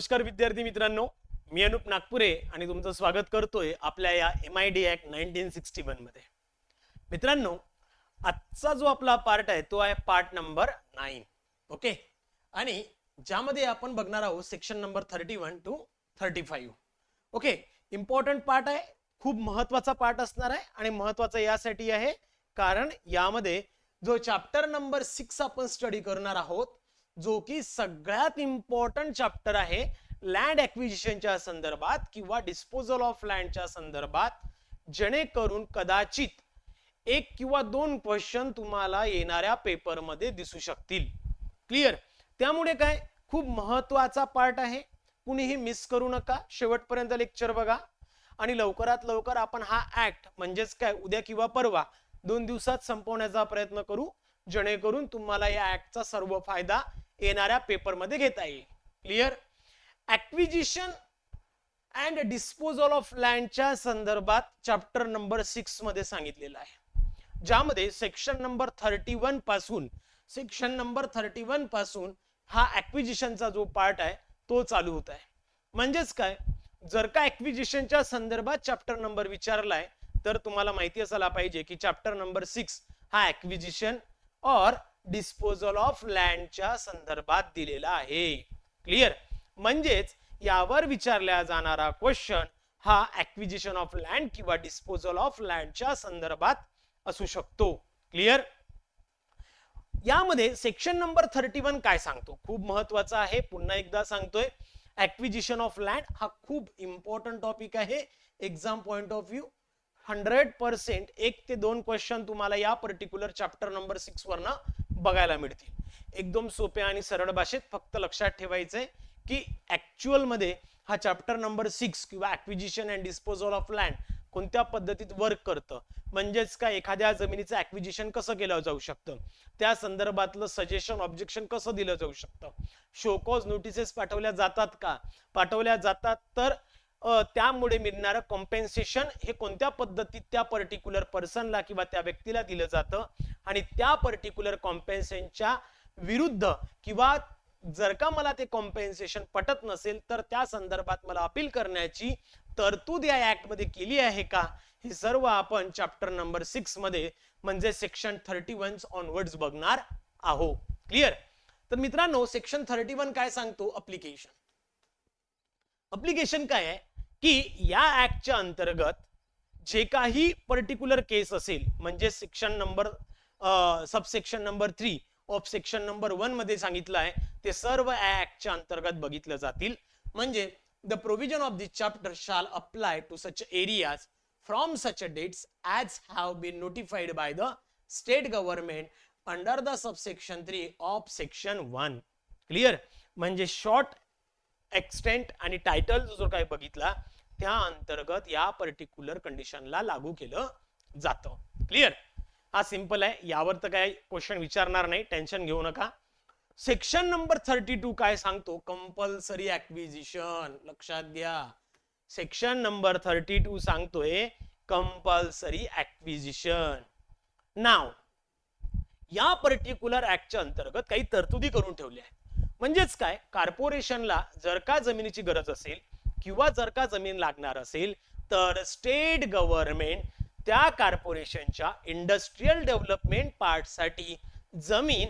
नमस्कार विद्यार्थी मित्रांनो मी अनुप नागपुरे आणि तुमचं स्वागत करतोय आपल्या या M I D act nineteen sixty वनमध्ये. मित्रांनो आजचा जो आपला पार्ट आहे तो आहे पार्ट नंबर नाईन ओके आणि ज्यामध्ये आपण बघणार आहोत section number thirty one two thirty five okay important part आहे खूप महत्त्वाचा पार्ट असणार आहे आणि महत्त्वाचा यासाठी आहे कारण यामध्ये जो चॅप्टर नंबर सिक्स आपण स्टडी करणार आहोत जो की सगळ्यात इम्पॉर्टंट चॅप्टर आहे लँड ऍक्विजिशनच्या संदर्भात किंवा डिस्पोजल ऑफ लँडच्या संदर्भात जेणेकरून कदाचित एक किंवा दोन क्वेश्चन तुम्हाला येणाऱ्या पेपरमध्ये दिसू शकतील. क्लिअर त्यामुळे काय? खूप महत्त्वाचा पार्ट आहे. कुणीही मिस करू नका. शेवटपर्यंत लेक्चर बघा. आणि लवकरात लवकर आपण हा ऍक्ट म्हणजेच काय? उद्या किंवा परवा दोन दिवसात संपवण्याचा प्रयत्न करू. जेणेकरून तुम्हाला या ऍक्टचा सर्व फायदा येणाऱ्या पेपरमध्ये घेता येईल. Clear acquisition and disposal of लँडच्या संदर्भात चॅप्टर नंबर सिक्समध्ये सांगितलेलं आहे. ज्यामध्ये सेक्शन नंबर थर्टी वनपासून सेक्शन नंबर थर्टी वनपासून हा ऍक्विजिशनचा जो पार्ट आहे तो चालू होत आहे. म्हणजेच काय? जर का ऍक्विजिशनच्या संदर्भात चॅप्टर नंबर विचारलाय तर तुम्हाला माहिती असायला पाहिजे की चॅप्टर नंबर सिक्स हा ऍक्विजिशन और डिस्पोजल ऑफ लँडच्या संदर्भात दिलेला आहे. क्लिअर म्हणजेच यावर विचारला जाणारा क्वेश्चन हा ऍक्विजिशन ऑफ लँड किंवा डिस्पोजल ऑफ लँडच्या संदर्भात असू शकतो. क्लिअर यामध्ये सेक्शन नंबर थर्टी वन काय सांगतो? खूप महत्त्वाचा आहे. पुन्हा एकदा सांगतोय. ऍक्विजिशन ऑफ लँड हा खूप इम्पॉर्टंट टॉपिक आहे. Exam point of view hundred percent एक ते दोन क्वेश्चन तुम्हाला या पर्टिक्युलर चॅप्टर नंबर सिक्स वरनं बघायला मिळतील. एकदम सोप्या आणि सरळ भाषेत फक्त लक्षात ठेवायचंय की ऍक्च्युअलमध्ये हा चॅप्टर नंबर सिक्स किंवा acquisition and disposal of land कोणत्या पद्धतीत वर्क करतं? म्हणजेच काय एखाद्या जमिनीचं ऍक्विजिशन कसं केलं जाऊ शकतं? त्या संदर्भातलं सजेशन ऑब्जेक्शन कसं दिलं जाऊ शकतं? शोकॉज नोटिसेस पाठवल्या जातात का? पाठवल्या जातात तर त्यामुळे मिळणारं कॉम्पेन्सेशन हे कोणत्या पद्धतीत त्या पर्टिक्युलर पर्सनला किंवा त्या व्यक्तीला दिलं जातं? आणि त्या पर्टिक्युलर कॉम्पेन्सेशनच्या विरुद्ध किंवा जर का मला ते कॉम्पेन्सेशन पटत नसेल तर त्या संदर्भात मला अपील करण्याची तरतूद या ऍक्टमध्ये केली आहे का? हे सर्व आपण चॅप्टर नंबर सिक्समध्ये म्हणजे सेक्शन थर्टी वन ऑनवर्ड्स बघणार आहो क्लिअर तर मित्रांनो सेक्शन थर्टी वन काय सांगतो? अप्लिकेशन अप्लिकेशन काय आहे? की या ऍक्टच्या अंतर्गत जे काही पर्टिक्युलर केस असेल म्हणजे section number subsection number three of section number वनमध्ये सांगितलं आहे ते सर्व ऍक्टच्या अंतर्गत बघितलं जातील. म्हणजे the provision of this chapter shall apply to such areas from such dates as have been notified by the state government under the subsection three of section one clear म्हणजे शॉर्ट एक्सटेंट आणि title जो काय बघितला त्या अंतर्गत या particular कंडिशनला लागू केलं जातं. क्लिअर हा सिंपल आहे. यावर तर काय क्वेश्चन विचारणार नाही. टेन्शन घेऊ नका. सेक्शन नंबर थर्टी टू काय सांगतो? कंपल्सरी ऍक्विजिशन लक्षात घ्या. सेक्शन नंबर थर्टी टू सांगतोय कंपल्सरी ऍक्विजिशन नाव या पर्टिक्युलर ऍक्टच्या अंतर्गत काही तरतुदी करून ठेवल्या आहेत. म्हणजेच काय? कॉर्पोरेशनला जर का जमिनीची गरज असेल किंवा जर का जमीन लागणार असेल तर स्टेट गव्हर्नमेंट त्या कॉर्पोरेशनच्या इंडस्ट्रीयल डेव्हलपमेंट पार्टसाठी जमीन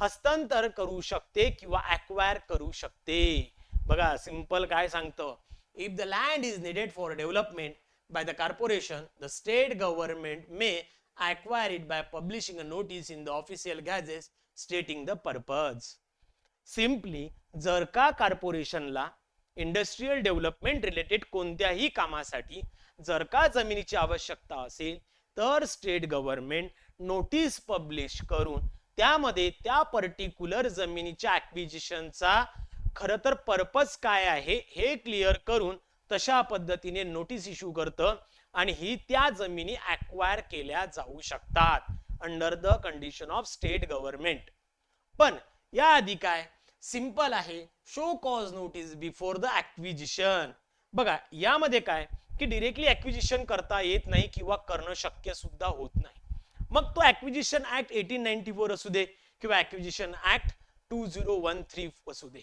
हस्तांतर करू शकते किंवा अक्वायर करू शकते. बघा सिंपल काय सांगतं? If the land is needed for development by the corporation the state government may acquire it by publishing a notice in the official gazette stating the purpose simply जर का कॉर्पोरेशनला इंडस्ट्रीयल डेव्हलपमेंट रिलेटेड कोणत्याही कामासाठी जर का जमिनीची आवश्यकता असेल तर स्टेट गव्हर्नमेंट नोटीस पब्लिश करून त्यामध्ये त्या पर्टिक्युलर जमिनीच्या ऍक्विजिशनचा खरं तर पर्पज काय आहे हे क्लिअर करून तशा पद्धतीने नोटीस इश्यू करतं आणि ही त्या जमिनी ॲक्वायर केल्या जाऊ शकतात under the condition of state government. पण या आधी काय? सिंपल आहे. Show cause notice before the acquisition बघा यामध्ये काय? की डिरेक्टली ऍक्विजिशन करता येत नाही किंवा करणं शक्य सुद्धा होत नाही. मग तो acquisition act eighteen ninety four असू दे किंवा acquisition act two zero one three असू दे.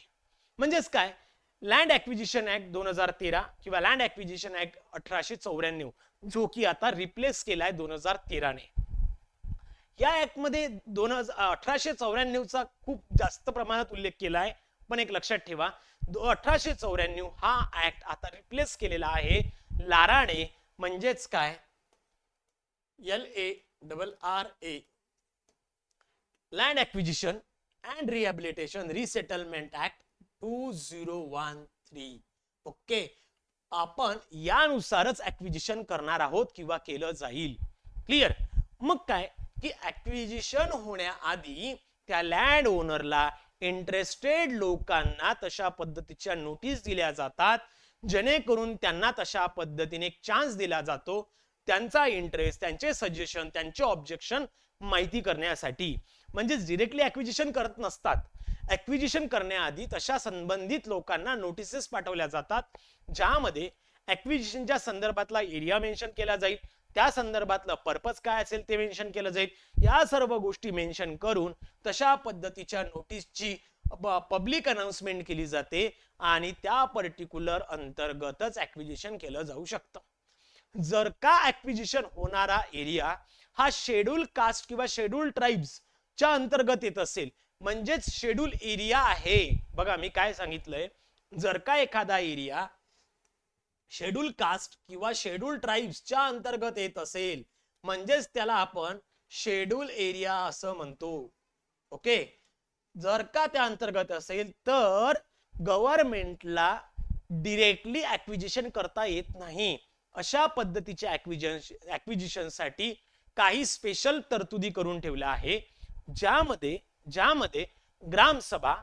म्हणजेच काय? लँड ऍक्विजिशन ऍक्ट दोन हजार तेरा किंवा लँड ऍक्विजिशन ऍक्ट अठराशे चौऱ्याण्णव जो की आता रिप्लेस केलाय दोन हजार तेराने. या ऍक्टमध्ये दोन हजार अठराशे चौऱ्याण्णवचा खूप जास्त प्रमाणात उल्लेख केला आहे. पण एक लक्षात ठेवा अठराशे चौऱ्याण्णव हा ऍक्ट आता रिप्लेस केलेला आहे. लाराणे म्हणजेच काय? L A double R A land acquisition and rehabilitation resettlement act two zero one three okay आपण यानुसारच ऍक्विजिशन करणार आहोत किंवा केलं जाईल. क्लिअर मग काय? की ऍक्विजिशन होण्याआधी त्या लँड ओनरला इंटरेस्टेड लोकांना तशा पद्धतीच्या नोटीस दिल्या जातात. जेणेकरून त्यांना तशा पद्धतीने एक चान्स दिला जातो. त्यांचा इंटरेस्ट त्यांचे सजेशन त्यांचे ऑब्जेक्शन माहिती करण्यासाठी. म्हणजे डिरेक्टली ऍक्विजिशन करत नसतात. ऍक्विजिशन करण्याआधी तशा संबंधित लोकांना नोटिसेस पाठवल्या जातात. ज्यामध्ये ऍक्विजिशनच्या संदर्भातला एरिया मेन्शन केला जाईल. त्या संदर्भातलं पर्पज काय असेल ते मेन्शन केलं जाईल. या सर्व गोष्टी मेन्शन करून तशा पद्धतीच्या नोटीसची पब्लिक अनाउन्समेंट केली जाते आणि त्या पर्टिक्युलर अंतर्गतच ऍक्विजिशन केलं जाऊ शकतं. जर का ऍक्विजिशन होणारा एरिया हा शेड्यूल कास्ट किंवा शेड्यूल ट्राईब्स च्या अंतर्गत येत असेल म्हणजेच शेड्यूल एरिया आहे. बघा मी काय सांगितलंय. जर का एखादा एरिया शेड्यूल कास्ट किंवा शेड्यूल ट्राईब्सच्या अंतर्गत येत असेल म्हणजेच त्याला आपण शेड्यूल एरिया असं म्हणतो. ओके जर का त्या अंतर्गत असेल तर गव्हर्नमेंटला डिरेक्टली ऍक्विजिशन करता येत नाही. अशा पद्धतीच्या ऍक्विजन ऍक्विजिशनसाठी काही स्पेशल तरतुदी करून ठेवल्या आहे ज्यामध्ये ज्यामध्ये ग्रामसभा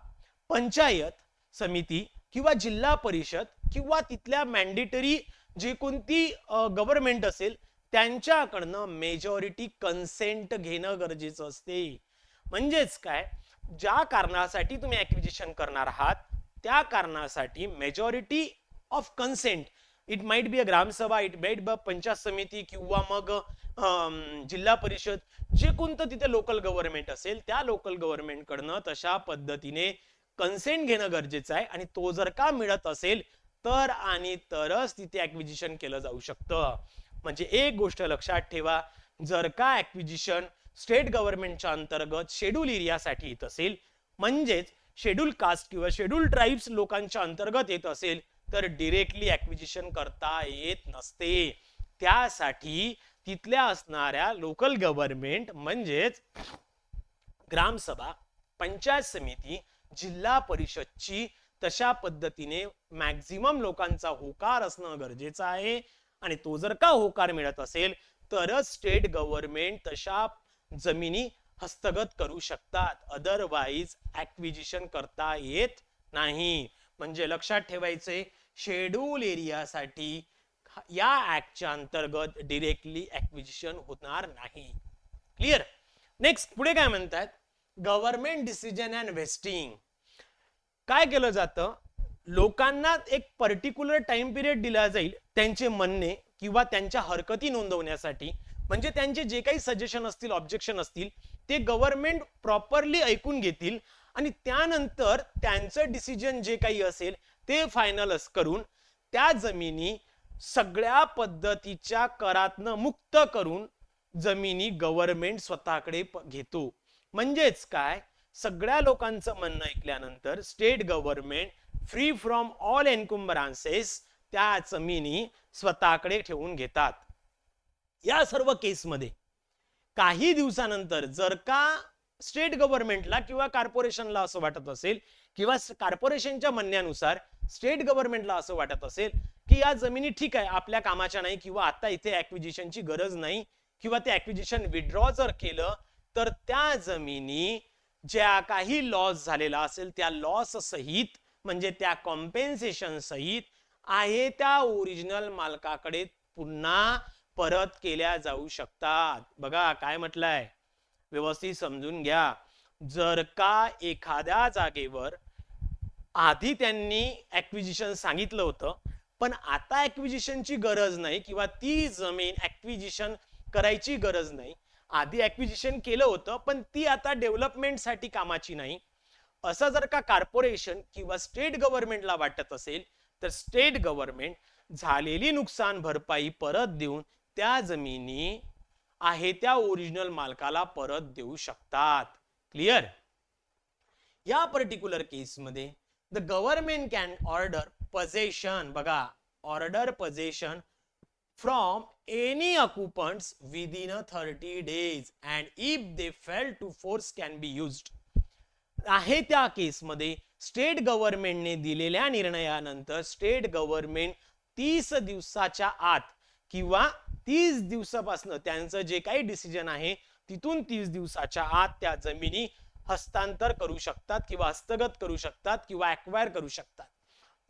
पंचायत समिती किंवा जिल्हा परिषद किंवा तिथल्या मॅन्डेटरी जी कोणती गव्हर्नमेंट असेल त्यांच्याकडनं मेजॉरिटी कन्सेंट घेणं गरजेचं असते. म्हणजेच काय? ज्या कारणासाठी तुम्ही ऍक्विजिशन करणार आहात त्या कारणासाठी majority of consent it might be a gram sabha it might be panchayat samiti किंवा मग जिल्हा परिषद जे कोणतं तिथे लोकल गव्हर्नमेंट असेल त्या लोकल गव्हर्नमेंट कडनं तशा पद्धतीने कन्सेंट घेणं गरजेचं आहे. आणि तो जर का मिळत असेल तर आणि तरच तिथे ऍक्विजिशन केलं जाऊ शकतं. म्हणजे एक गोष्ट लक्षात ठेवा जर का ऍक्विजिशन स्टेट गव्हर्नमेंटच्या अंतर्गत शेड्यूल एरियासाठी येत असेल म्हणजेच शेड्यूल कास्ट किंवा शेड्यूल ट्राईब्स लोकांच्या अंतर्गत येत असेल तर डिरेक्टली ऍक्विजिशन करता येत नसते. त्यासाठी तिथल्या असणाऱ्या लोकल गव्हर्नमेंट म्हणजेच ग्रामसभा पंचायत समिती जिल्हा परिषदची तशा पद्धतीने मॅक्झिमम लोकांचा होकार असणं गरजेचं आहे. आणि तो जर का होकार मिळत असेल तरच स्टेट गव्हर्नमेंट तशा जमिनी हस्तगत करू शकतात. अदरवाईज ऍक्विजिशन करता येत नाही. म्हणजे लक्षात ठेवायचे शेड्यूल एरियासाठी या ऍक्टच्या अंतर्गत डिरेक्टली ऍक्विजिशन होणार नाही. क्लिअर नेक्स्ट पुढे काय म्हणतात गव्हर्नमेंट डिसिजन अँड वेस्टिंग काय केलं जातं? लोकांना एक पर्टिक्युलर टाइम पिरियड दिला जाईल त्यांचे म्हणणे किंवा त्यांच्या हरकती नोंदवण्यासाठी. म्हणजे त्यांचे जे काही सजेशन असतील ऑब्जेक्शन असतील ते गव्हर्नमेंट प्रॉपरली ऐकून घेतील आणि त्यानंतर त्यांचं डिसिजन जे काही असेल ते फायनल करून त्या जमिनी सगळ्या पद्धतीच्या करातनं मुक्त करून जमिनी गव्हर्नमेंट स्वतःकडे घेतो. म्हणजेच काय? सगळ्या लोकांचं म्हणणं ऐकल्यानंतर state government free from all encumbrances त्या जमिनी स्वतःकडे ठेवून घेतात. या सर्व केसमध्ये काही दिवसानंतर जर का स्टेट गव्हर्नमेंटला किंवा कॉर्पोरेशनला असं वाटत असेल किंवा कॉर्पोरेशनच्या म्हणण्यानुसार स्टेट गव्हर्नमेंटला असं वाटत असेल की या जमिनी ठीक आहे आपल्या कामाच्या नाही किंवा आता इथे ऍक्विजिशनची गरज नाही किंवा ते ऍक्विजिशन विड्रॉ जर केलं तर त्या जमिनी ज्या काही लॉस झालेला असेल त्या लॉस सहित म्हणजे त्या कॉम्पेन्सेशन सहित आहे त्या ओरिजिनल मालकाकडे पुन्हा परत केल्या जाऊ शकतात. बघा काय म्हटलंय? व्यवस्थित समजून घ्या. जर का एखाद्या जागेवर आधी त्यांनी ऍक्विजिशन सांगितलं होतं पण आता ऍक्विजिशनची गरज नाही किंवा ती जमीन ऍक्विजिशन करायची गरज नाही आधी ॲक्विजिशन केलं होतं पण ती आता डेव्हलपमेंटसाठी कामाची नाही. असं जर का कॉर्पोरेशन किंवा स्टेट गव्हर्नमेंटला वाटत असेल तर स्टेट गव्हर्नमेंट झालेली नुकसान भरपाई परत देऊन त्या जमिनी आहे त्या ओरिजिनल मालकाला परत देऊ शकतात. क्लिअर या पर्टिक्युलर केसमध्ये the government can order possession बघा order possession from any occupants within a thirty days and if they fail to force can be used आहे त्या केसमध्ये स्टेट गव्हर्नमेंटने दिलेल्या निर्णयानंतर स्टेट गव्हर्नमेंट तीस दिवसाच्या आत किंवा तीस दिवसापासून त्यांचं जे काही डिसिजन आहे तिथून तीस दिवसाच्या आत त्या जमिनी हस्तांतर करू शकतात किंवा हस्तगत करू शकतात किंवा अक्वायर करू शकतात.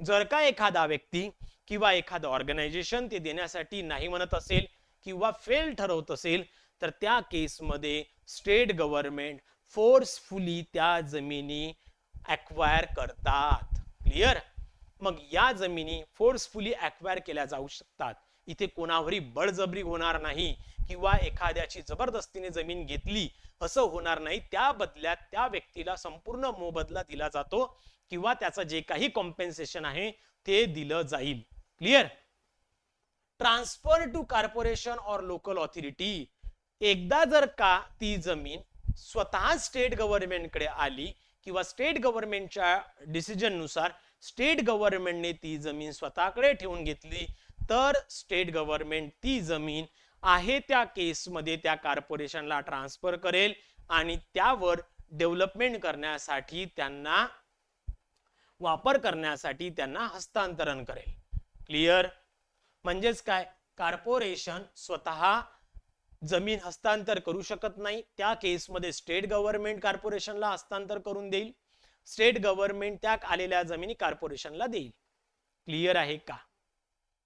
जर का एखादा व्यक्ती किंवा एखादं ऑर्गनायझेशन ते देण्यासाठी नाही म्हणत असेल किंवा फेल ठरवत असेल तर त्या केसमध्ये स्टेट गव्हर्नमेंट फोर्सफुली त्या जमिनी ॲक्वायर करतात. क्लिअर मग या जमिनी फोर्सफुली अक्वायर केल्या जाऊ शकतात. इथे कोणावरही बळजबरी होणार नाही किंवा एखाद्याची जबरदस्तीने जमीन घेतली असं होणार नाही. त्या बदल्यात त्या व्यक्तीला संपूर्ण मोबदला दिला जातो. किंवा त्याचं जे काही कॉम्पेन्सेशन आहे ते दिलं जाईल. Clear transfer to corporation or local authority एकदा जर का ती जमीन स्वतः स्टेट गव्हर्नमेंटकडे आली किंवा स्टेट गव्हर्नमेंटच्या डिसिजननुसार स्टेट गव्हर्नमेंटने ती जमीन स्वतःकडे ठेवून घेतली तर स्टेट गव्हर्नमेंट ती जमीन आहे त्या केसमध्ये त्या कॉर्पोरेशनला ट्रान्सफर करेल आणि त्यावर डेव्हलपमेंट करण्यासाठी त्यांना वापर करण्यासाठी त्यांना हस्तांतरण करेल. क्लिअर म्हणजेच काय? कॉर्पोरेशन स्वतः जमीन हस्तांतर करू शकत नाही. त्या केसमध्ये स्टेट गव्हर्नमेंट कॉर्पोरेशनला हस्तांतर करून देईल. स्टेट गव्हर्नमेंट त्या आलेल्या जमिनी कॉर्पोरेशनला देईल. क्लिअर आहे का?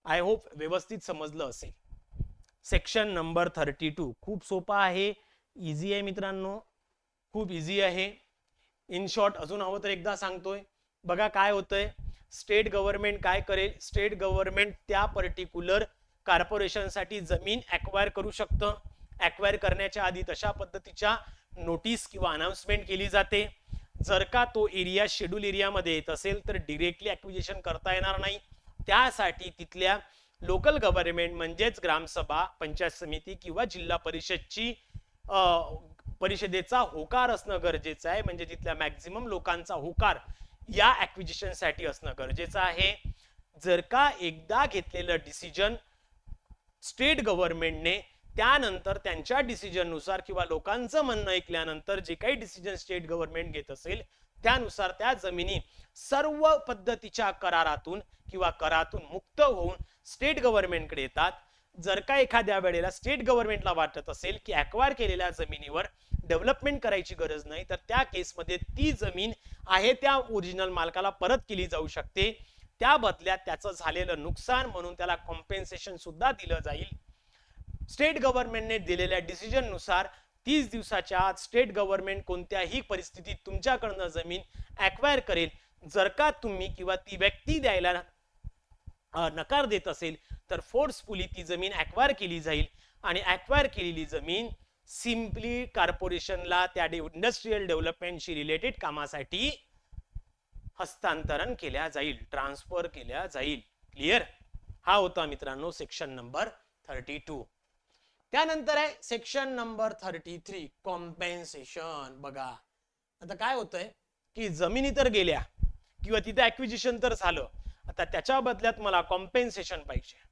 आय होप व्यवस्थित समजलं असेल. सेक्शन नंबर थर्टी टू खूप सोपा आहे. इझी आहे मित्रांनो. खूप इझी आहे. इन शॉर्ट अजून हवं तर एकदा सांगतोय. बघा काय होतंय. स्टेट गव्हर्नमेंट काय करेल? स्टेट गव्हर्नमेंट त्या पर्टिक्युलर कॉर्पोरेशनसाठी जमीन ॲक्वायर करू शकतं. ॲक्वायर करण्याच्या आधी तशा पद्धतीच्या नोटीस किंवा अनाउन्समेंट केली जाते. जर का तो एरिया शेड्यूल एरियामध्ये येत असेल तर डिरेक्टली ॲक्विजेशन करता येणार नाही. त्यासाठी तिथल्या लोकल गव्हर्नमेंट म्हणजेच ग्रामसभा पंचायत समिती किंवा जिल्हा परिषदची परिषदेचा होकार असणं गरजेचं आहे. म्हणजे तिथल्या मॅक्झिमम लोकांचा होकार या ऍक्विजिशनसाठी असणं गरजेचं आहे. जर का एकदा घेतलेलं डिसिजन स्टेट गव्हर्नमेंटने त्यानंतर त्यांच्या डिसिजननुसार किंवा लोकांचं म्हणणं ऐकल्यानंतर जे काही डिसिजन स्टेट गव्हर्नमेंट घेत असेल त्यानुसार त्या जमिनी सर्व पद्धतीच्या करारातून किंवा करातून मुक्त होऊन स्टेट गव्हर्नमेंटकडे येतात. जर का एखाद्या वेळेला स्टेट गव्हर्नमेंटला वाटत असेल की अक्वायर केलेल्या जमिनीवर डेव्हलपमेंट करायची गरज नाही तर त्या केसमध्ये ती जमीन आहे त्या ओरिजिनल मालकाला परत केली जाऊ शकते. त्या बदल्यात त्याचं झालेलं नुकसान म्हणून त्याला कॉम्पेन्सेशन सुद्धा दिलं जाईल. स्टेट गव्हर्नमेंटने दिलेल्या डिसिजननुसार तीस दिवसाच्या आत स्टेट गव्हर्नमेंट कोणत्याही परिस्थितीत तुमच्याकडनं जमीन ॲक्वायर करेल. जर का तुम्ही किंवा ती व्यक्ती द्यायला नकार देत असेल तर फोर्सफुली ती जमीन ॲक्वायर केली जाईल. आणि ॲक्वायर केलेली जमीन सिम्पली कॉर्पोरेशनला त्या इंडस्ट्रीयल डेव्हलपमेंटशी रिलेटेड कामासाठी हस्तांतरण केल्या जाईल ट्रान्सफर केल्या जाईल. क्लिअर? हा होता मित्रांनो सेक्शन नंबर थर्टी टू. त्यानंतर आहे section number thirty three compensation. बघा. आता काय होतंय की जमिनी तर गेल्या किंवा तिथे ऍक्विजिशन तर झालं. आता त्याच्या बदल्यात मला कॉम्पेन्सेशन पाहिजे.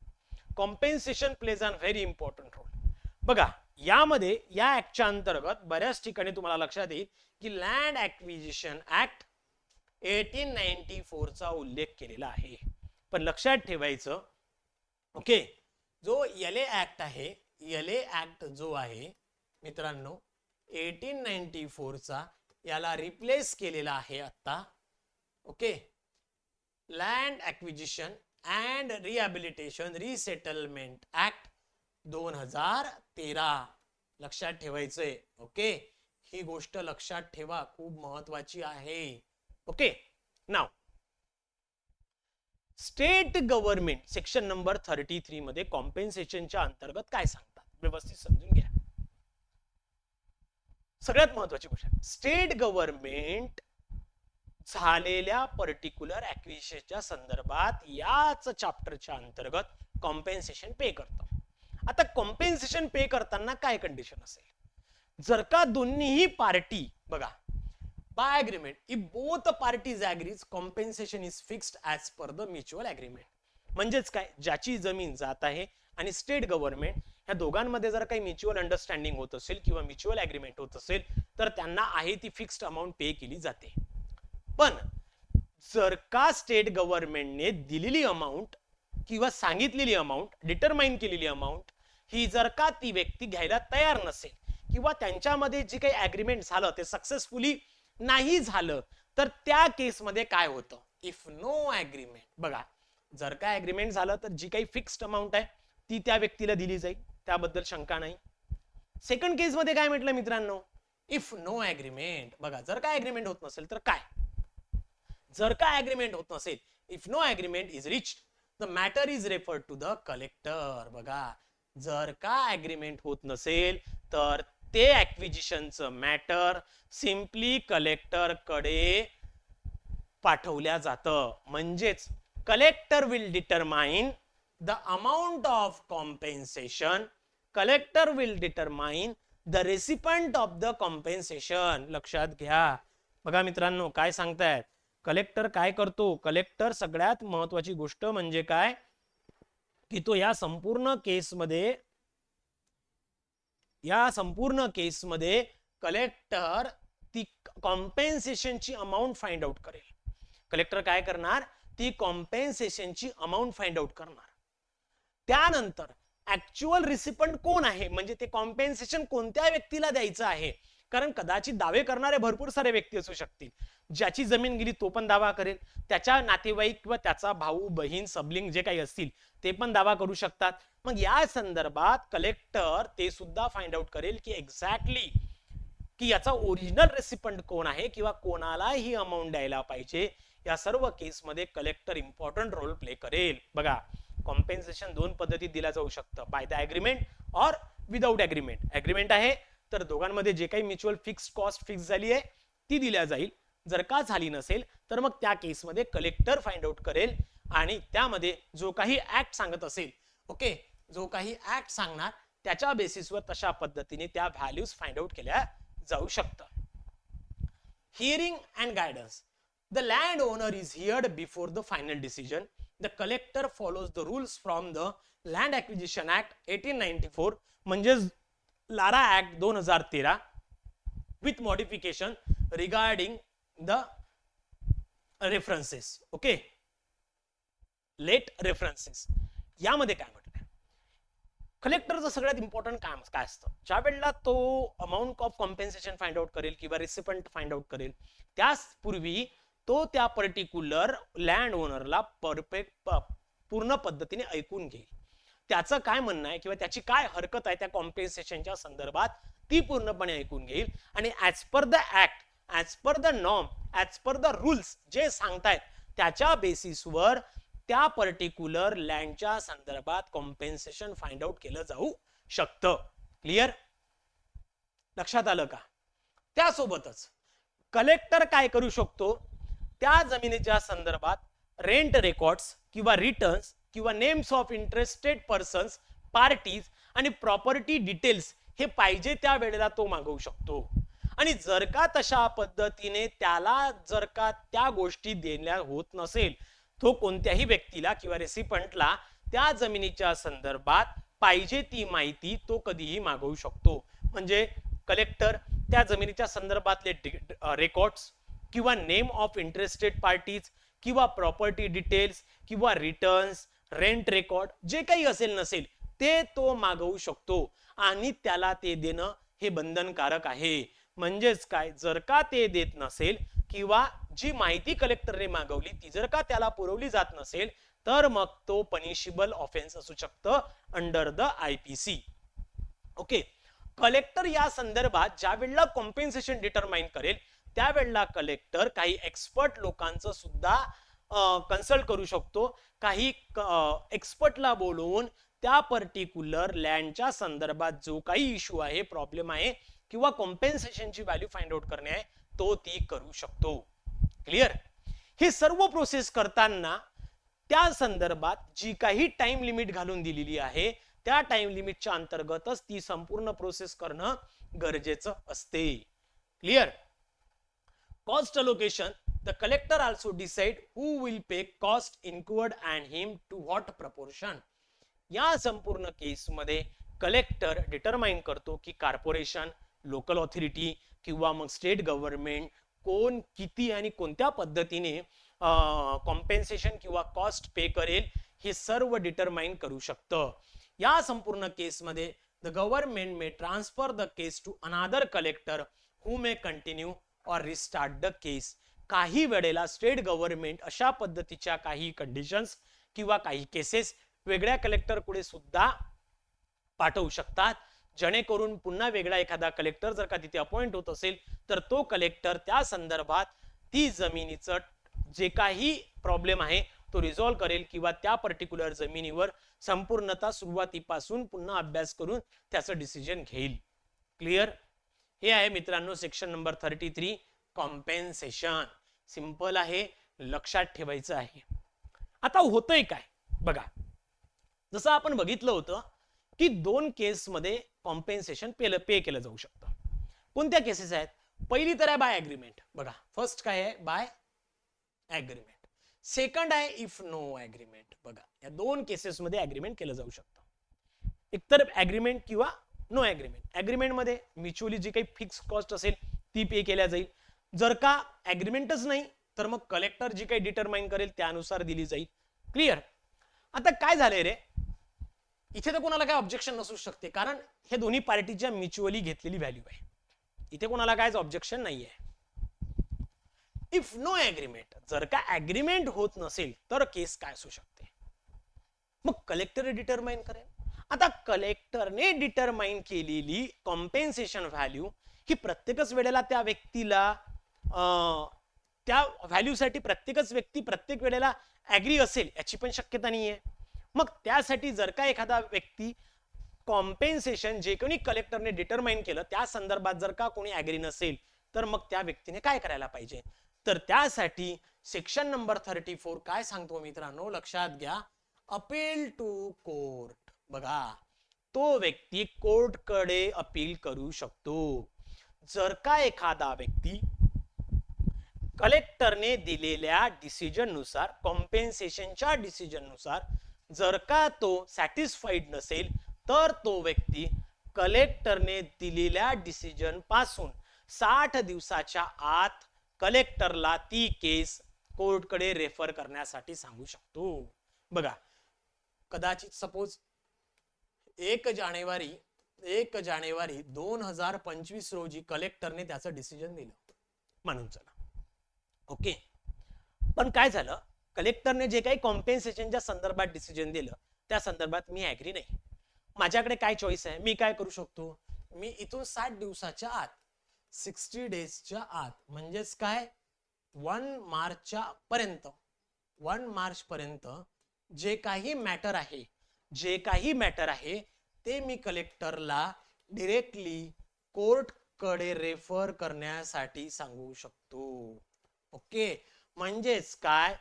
Compensation plays an very important role बघा यामध्ये या ऍक्टच्या अंतर्गत बऱ्याच ठिकाणी तुम्हाला लक्षात येईल की land acquisition act eighteen ninety फोरचा उल्लेख केलेला आहे. पण लक्षात ठेवायचं ओके जो यले ऍक्ट आहे यले ऍक्ट जो आहे मित्रांनो एटीन नाईन्टी फोरचा याला रिप्लेस केलेला आहे आत्ता okay land acquisition and rehabilitation resettlement act दोन हजार तेरा. लक्षात ठेवायचंय ओके? ही गोष्ट लक्षात ठेवा खूप महत्वाची आहे. ओके? नाव state government section number thirty three मध्ये कॉम्पेन्सेशनच्या अंतर्गत काय सांगतात? व्यवस्थित समजून घ्या. सगळ्यात महत्वाची गोष्ट स्टेट गव्हर्नमेंट झालेल्या पर्टिक्युलर ऍक्विजिशनच्या संदर्भात याच चॅप्टरच्या अंतर्गत कॉम्पेन्सेशन पे करतं. आता कॉम्पेन्सेशन पे करताना काय कंडिशन असेल? जर का दोन्हीही पार्टी बघा by agreement if both parties agrees compensation is fixed as per the mutual agreement म्हणजेच काय? ज्याची जमीन जात आहे आणि स्टेट गव्हर्नमेंट ह्या दोघांमध्ये जर काही म्युच्युअल अंडरस्टँडिंग होत असेल किंवा म्युच्युअल अग्रीमेंट होत असेल तर त्यांना आहे ती फिक्स्ड अमाऊंट पे केली जाते. पण जर का स्टेट गव्हर्नमेंटने दिलेली अमाऊंट किंवा सांगितलेली अमाऊंट डिटरमाइन केलेली अमाऊंट ही जर का ती व्यक्ती घ्यायला तयार नसेल किंवा त्यांच्यामध्ये जे काही अग्रीमेंट झालं ते सक्सेसफुली नाही झालं तर त्या केसमध्ये काय होतं? इफ नो अग्रीमेंट बघा जर का अग्रीमेंट झालं तर जी काही फिक्स्ड अमाऊंट आहे ती त्या व्यक्तीला दिली जाईल. त्याबद्दल शंका नाही. सेकंड केस मध्ये काय म्हटलं मित्रांनो? इफ नो अग्रीमेंट बघा जर का अग्रीमेंट होत नसेल तर काय? जर का अग्रीमेंट होत नसेल if no agreement is reach the matter is refer to the collector बघा. जर का ऍग्रीमेंट होत नसेल तर ते ऍक्विजिशनचं मॅटर सिम्पली कलेक्टरकडे पाठवल्या जातं. म्हणजेच collector will determine the amount of compensation collector will determine the recipient of the compensation लक्षात घ्या. बघा मित्रांनो काय सांगतायत? कलेक्टर काय करतो? कलेक्टर सगळ्यात महत्वाची गोष्ट म्हणजे काय? की तो या संपूर्ण केसमध्ये या संपूर्ण केसमध्ये कलेक्टर ती कॉम्पेन्सेशनची अमाऊंट फाइंड आउट करेल. कलेक्टर काय करणार? ती कॉम्पेन्सेशनची अमाऊंट फाइंड आउट करणार. त्यानंतर ऍक्च्युअल रिसिपंट कोण आहे? म्हणजे ते कॉम्पेन्सेशन कोणत्या व्यक्तीला द्यायचं आहे? कारण कदाचित दावे करणारे भरपूर सारे व्यक्ती असू शकतील. ज्याची जमीन गेली तो पण दावा करेल. त्याच्या नातेवाईक किंवा त्याचा भाऊ बहीण सबलिंग जे काही असतील ते पण दावा करू शकतात. मग या संदर्भात कलेक्टर ते सुद्धा फाइंड आउट करेल की एक्झॅक्टली की याचा ओरिजिनल रेसिपंट कोण आहे किंवा कोणाला ही अमाऊंट द्यायला पाहिजे. या सर्व केसमध्ये कलेक्टर इम्पॉर्टंट रोल प्ले करेल. बघा कॉम्पेन्सेशन दोन पद्धतीत दिला जाऊ शकतं. By the agreement or without agreement agreement आहे तर दोघांमध्ये जे काही म्युच्युअल फिक्स कॉस्ट फिक्स झाली आहे ती दिल्या जाईल. जर का झाली नसेल तर मग त्या केसमध्ये कलेक्टर फाइंड आउट करेल आणि त्यामध्ये जो काही ऍक्ट सांगत असेल ओके जो काही ऍक्ट सांगणार त्याच्या बेसिसवर तशा पद्धतीने त्या व्हॅल्यूज फाइंड आउट केल्या जाऊ शकतात hearing and guidance the land owner is heard before the final decision the collector follows the rules from the land acquisition act eighteen ninety four म्हणजेच लारा ऍक्ट दोन हजार तेरा with modification regarding the references okay? Let references. यामध्ये काय म्हटलंय? कलेक्टरचं सगळ्यात important काम काय असतं? ज्या वेळेला तो amount of compensation find out करेल किंवा रिसिपंट फाइंड आउट करेल त्याच पूर्वी तो त्या पर्टिक्युलर लँड ओनरला परफेक्ट पूर्ण पद्धतीने ऐकून घेईल. त्याचं काय म्हणणं आहे किंवा त्याची काय हरकत आहे त्या कॉम्पेन्सेशनच्या संदर्भात ती पूर्णपणे ऐकून घेईल. आणि as per the act as per the norm as per the rules जे सांगतायत त्याच्या बेसिसवर त्या पर्टिक्युलर लँडच्या संदर्भात कॉम्पेन्सेशन फाइंड आउट केलं जाऊ शकतं. क्लिअर लक्षात आलं का? त्यासोबतच कलेक्टर काय करू शकतो? त्या जमिनीच्या संदर्भात रेंट रेकॉर्ड्स किंवा रिटर्न्स किंवा names of interested persons parties आणि प्रॉपर्टी डिटेल्स हे पाहिजे त्या वेळेला तो मागवू शकतो. आणि जर का तशा पद्धतीने त्याला जर का त्या गोष्टी देण्या होत नसेल तो कोणत्याही व्यक्तीला किंवा रेसिपंटला त्या जमिनीच्या संदर्भात पाहिजे ती माहिती तो कधीही मागवू शकतो. म्हणजे कलेक्टर त्या जमिनीच्या संदर्भातले रेकॉर्ड्स किंवा नेम ऑफ इंटरेस्टेड पार्टीज किंवा प्रॉपर्टी डिटेल्स किंवा रिटर्न्स रेंट रेकॉर्ड जे काही असेल नसेल ते तो मागवू शकतो. आणि त्याला ते देणं हे बंधनकारक आहे. म्हणजेच काय? जर का ते देत नसेल किंवा जी माहिती कलेक्टरने मागवली ती जर का त्याला पुरवली जात नसेल तर मग तो पनिशिबल ऑफेन्स असू शकतं under the I P C okay collector या संदर्भात ज्या वेळेला कॉम्पेन्सेशन डिटरमाइन करेल त्यावेळेला कलेक्टर काही एक्सपर्ट लोकांचं सुद्धा कन्सल्ट करू शकतो. काही एक्सपर्टला बोलवून त्या पर्टिक्युलर लँडच्या संदर्भात जो काही इश्यू आहे प्रॉब्लेम आहे किंवा कॉम्पेन्सेशनची व्हॅल्यू फाइंड आउट करणे आहे तो ती करू शकतो. क्लिअर हे सर्व प्रोसेस करताना त्या संदर्भात जी काही टाइम लिमिट घालून दिलेली आहे त्या टाइम लिमिटच्या अंतर्गतच ती संपूर्ण प्रोसेस करणं गरजेचं असते. Clear cost allocation the collector also decide who will pay cost incurred and him to what proportion. या संपूर्ण केसमध्ये कलेक्टर डिटरमाइन करतो की कॉर्पोरेशन लोकल ऑथॉरिटी किंवा मग स्टेट गव्हर्नमेंट कोण किती आणि कोणत्या पद्धतीने कॉम्पेन्सेशन किंवा कॉस्ट पे करेल हे सर्व डिटरमाइन करू शकतं. या संपूर्ण केसमध्ये the government may transfer the case to another collector who may continue or restart the case काही वेळेला स्टेट गव्हर्नमेंट अशा पद्धतीच्या काही कंडिशन्स किंवा काही केसेस वेगळ्या कलेक्टरकडे सुद्धा पाठवू शकतात. जेणेकरून पुन्हा वेगळा एखादा कलेक्टर जर का तिथे अपॉइंट होत असेल तर तो कलेक्टर त्या संदर्भात ती जमिनीचं जे काही प्रॉब्लेम आहे तो रिझॉल्व्ह करेल किंवा त्या पर्टिक्युलर जमिनीवर संपूर्णतः सुरुवातीपासून पुन्हा अभ्यास करून त्याचं डिसिजन घेईल. क्लिअर हे आहे मित्रांनो section number thirty three compensation simple आहे लक्षात ठेवायचं आहे. आता होतंय काय? बघा जसं आपण बघितलं होतं की दोन केसमध्ये कॉम्पेन्सेशन पे पे केलं जाऊ शकतं. कोणत्या केसेस आहेत? पहिली तर आहे बाय अग्रीमेंट बघा फर्स्ट काय आहे? बाय अग्रीमेंट सेकंड आहे इफ नो अग्रीमेंट बघा या दोन केसेसमध्ये अग्रीमेंट केलं जाऊ शकतं. एकतर अग्रीमेंट किंवा नो अग्रीमेंट अग्रीमेंटमध्ये म्युच्युअली जी काही फिक्स कॉस्ट असेल ती पे केल्या जाईल. जर का ऍग्रीमेंटच नाही तर मग कलेक्टर जी काही डिटरमाइन करेल त्यानुसार दिली जाईल. क्लिअर आता काय झालंय रे? इथे तर कोणाला काय ऑब्जेक्शन नसू शकते कारण हे दोन्ही पार्टीच्या म्युच्युअली घेतलेली व्हॅल्यू आहे. इथे कोणाला कायच ऑब्जेक्शन नाहीये. इफ नो अग्रीमेंट जर का ऍग्रीमेंट होत नसेल तर केस काय असू शकते? मग कलेक्टर डिटरमाइन करेल. आता कलेक्टरने डिटरमाइन केलेली कॉम्पेन्सेशन व्हॅल्यू ही प्रत्येकच वेळेला त्या व्यक्तीला त्या व्हॅल्यूसाठी प्रत्येकच व्यक्ती प्रत्येक वेळेला ॲग्री असेल याची पण शक्यता नाही आहे मग त्यासाठी जर का एखादा व्यक्ती कॉम्पेन्सेशन जे कोणी कलेक्टरने डिटरमाइन केलं त्या संदर्भात जर का कोणी ॲग्री नसेल तर मग त्या व्यक्तीने काय करायला पाहिजे? तर त्यासाठी सेक्शन नंबर थर्टी फोर काय सांगतो मित्रांनो? लक्षात घ्या. अपील टू कोर्ट बघा. तो व्यक्ती कोर्टकडे अपील करू शकतो. जर का एखादा व्यक्ती कलेक्टरने दिलेल्या डिसिजननुसार कॉम्पेन्सेशनच्या डिसिजननुसार जर का तो सॅटिस्फाईड नसेल तर तो व्यक्ती कलेक्टरने दिलेल्या डिसिजनपासून साठ दिवसाच्या आत कलेक्टरला ती केस कोर्टकडे रेफर करण्यासाठी सांगू शकतो. बघा कदाचित सपोज एक जानेवारी एक जानेवारी दोन हजार पंचवीस रोजी कलेक्टरने त्याचं डिसिजन दिलं. म्हणून चला. ओके. पण काय झालं? कलेक्टरने जे काही कॉम्पेन्सेशनच्या संदर्भात डिसिजन दिलं त्या संदर्भात मी ऍग्री नाही. माझ्याकडे काय चॉईस आहे? मी काय करू शकतो? मी इथून साठ दिवसाच्या आत सिक्स्टी डेजच्या आत म्हणजेच काय? वन मार्चच्या पर्यंत वन मार्च पर्यंत जे काही मॅटर आहे जे काही मॅटर आहे ते मी कलेक्टरला डिरेक्टली कोर्टकडे रेफर करण्यासाठी सांगू शकतो. ओके? म्हणजेच काय?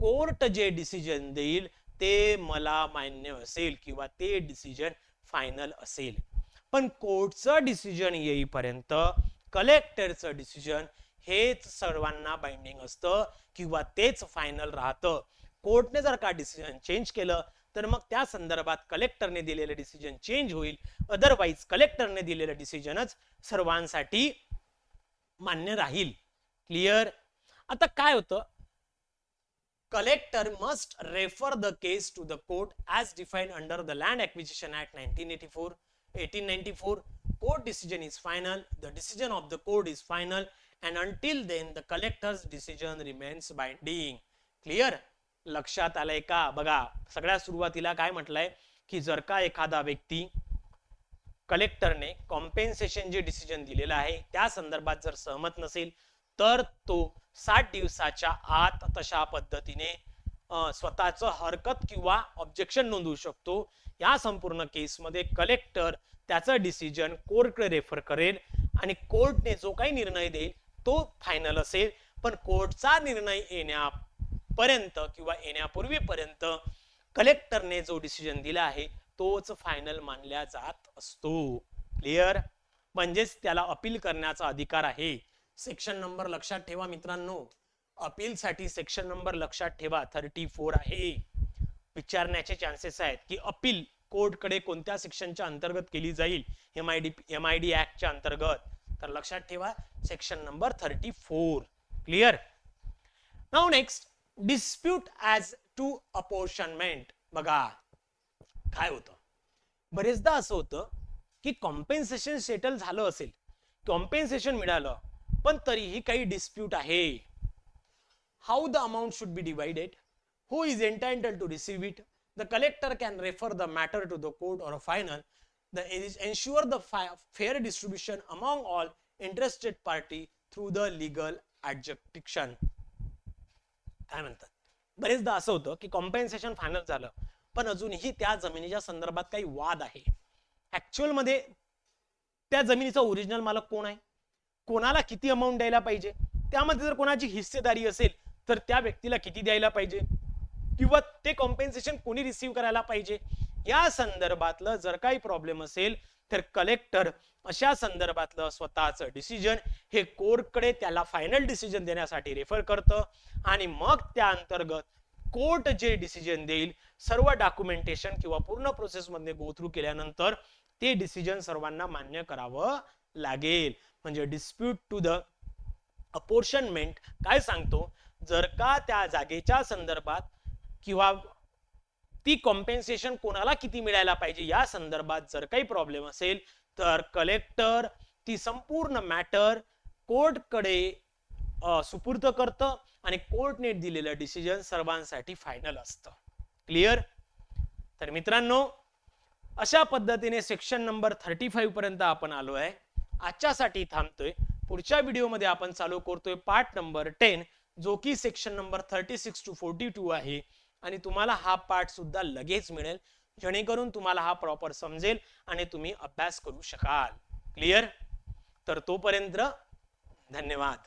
कोर्ट जे डिसिजन देईल ते मला मान्य असेल किंवा ते डिसिजन फायनल असेल. पण कोर्टचं डिसिजन येईपर्यंत कलेक्टरचं डिसिजन हेच सर्वांना बाइंडिंग असतं किंवा तेच फायनल राहतं. कोर्टने जर का डिसिजन चेंज केलं तर मग त्या संदर्भात कलेक्टरने दिलेलं डिसिजन चेंज होईल. अदरवाईज कलेक्टरने दिलेलं डिसिजनच सर्वांसाठी मान्य राहील. क्लिअर आता काय होतं? Collector must refer the case to the court as define under the land acquisition act nineteen eighty four eighteen ninety four court decision is final the decision of the court is final and until then the collector's decision remains binding clear लक्षात आलंय का? बघा सगळ्या सुरुवातीला काय म्हटलंय? की जर का एखादा व्यक्ती कलेक्टरने कॉम्पेन्सेशन जे डिसिजन दिलेलं आहे त्या संदर्भात जर सहमत नसेल तर तो साठ दिवसाच्या आत तशा पद्धतीने स्वतःचं हरकत किंवा ऑब्जेक्शन नोंदवू शकतो. या संपूर्ण केसमध्ये कलेक्टर त्याचं डिसिजन कोर्टकडे रेफर करेल आणि कोर्टने जो काही निर्णय देईल तो फायनल असेल. पण कोर्टचा निर्णय येण्यापर्यंत किंवा येण्यापूर्वीपर्यंत कलेक्टरने जो डिसिजन दिला आहे तोच फायनल मानला जात असतो. क्लिअर म्हणजेच त्याला अपील करण्याचा अधिकार आहे. सेक्शन नंबर लक्षात ठेवा मित्रांनो. अपील साठी सेक्शन नंबर लक्षात ठेवा. थर्टी फोर आहे. विचारण्याचे चान्सेस आहेत की अपील कोर्टकडे कोणत्या सेक्शनच्या अंतर्गत केली जाईल? M I D M I D ऍक्टच्या अंतर्गत. तर लक्षात ठेवा section number thirty four clear now next dispute as to apportionment बघा काय होतं? बरेचदा असं होतं की कॉम्पेन्सेशन सेटल झालं असेल. कॉम्पेन्सेशन मिळालं पण तरीही काही डिस्प्यूट आहे. How the amount should be divided who is entitled to receive it the collector can refer the matter to the court or final the is ensure the fair distribution among all interested party through the legal adjudication काय म्हणतात? बरेचदा असं होतं की compensation final झालं पण अजूनही त्या जमिनीच्या संदर्भात काही वाद आहे. ऍक्च्युअलमध्ये त्या जमिनीचा ओरिजिनल मालक कोण आहे? कोणाला किती अमाऊंट द्यायला पाहिजे? त्यामध्ये जर कोणाची हिस्सेदारी असेल तर त्या व्यक्तीला किती द्यायला पाहिजे? किंवा ते कॉम्पेन्सेशन कोणी रिसीव्ह करायला पाहिजे? या संदर्भातलं जर काही प्रॉब्लेम असेल तर कलेक्टर अशा संदर्भातलं स्वतःचं डिसिजन हे कोर्टकडे त्याला फायनल डिसिजन देण्यासाठी रेफर करतं. आणि मग त्या अंतर्गत कोर्ट जे डिसिजन देईल सर्व डॉक्युमेंटेशन किंवा पूर्ण प्रोसेसमध्ये गो थ्रू केल्यानंतर ते डिसिजन सर्वांना मान्य करावं लागेल. म्हणजे डिस्प्यूट टू द अपोर्शनमेंट काय सांगतो? जर का त्या जागेच्या संदर्भात किंवा ती कॉम्पेन्सेशन कोणाला किती मिळायला पाहिजे या संदर्भात जर काही प्रॉब्लेम असेल तर कलेक्टर ती संपूर्ण मॅटर कोर्टकडे सुपूर्द करतं आणि कोर्टने दिलेलं डिसिजन सर्वांसाठी फायनल असतं. क्लिअर तर मित्रांनो अशा पद्धतीने सेक्शन नंबर थर्टी फाईव्ह पर्यंत आपण आलो आहे आजच्यासाठी थांबतोय. पुढच्या व्हिडिओमध्ये आपण चालू करतोय पार्ट नंबर टेन जो की section number thirty six to forty two आहे. आणि तुम्हाला हा पार्ट सुद्धा लगेच मिळेल. जेणेकरून तुम्हाला हा प्रॉपर समजेल आणि तुम्ही अभ्यास करू शकाल. क्लिअर तर तोपर्यंत धन्यवाद.